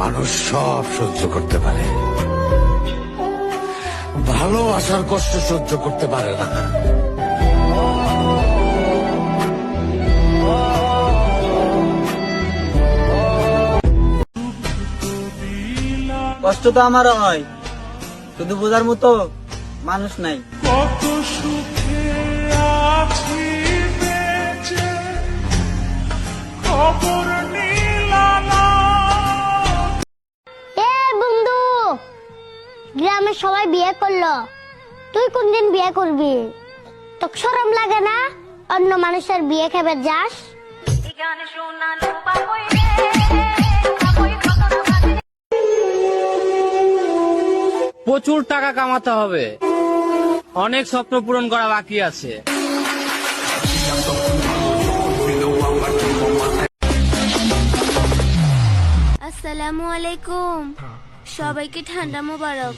মানুষ সব সহ্য করতে পারে। ভালোবাসার কষ্ট সহ্য করতে পারে না। কষ্ট তো আমারও হয় শুধু বোঝার মতো মানুষ নাই। এ গ্রামের সবাই বিয়ে করল। তুই কোনদিন বিয়ে করবি? তোকে শরম লাগে না? অন্য মানুষের বিয়ে খেবে যাস? প্রচুর টাকা কামাতে হবে। অনেক স্বপ্ন পূরণ করা বাকি আছে। আসসালামু আলাইকুম। সবাইকে ঠান্ডা মোবারক।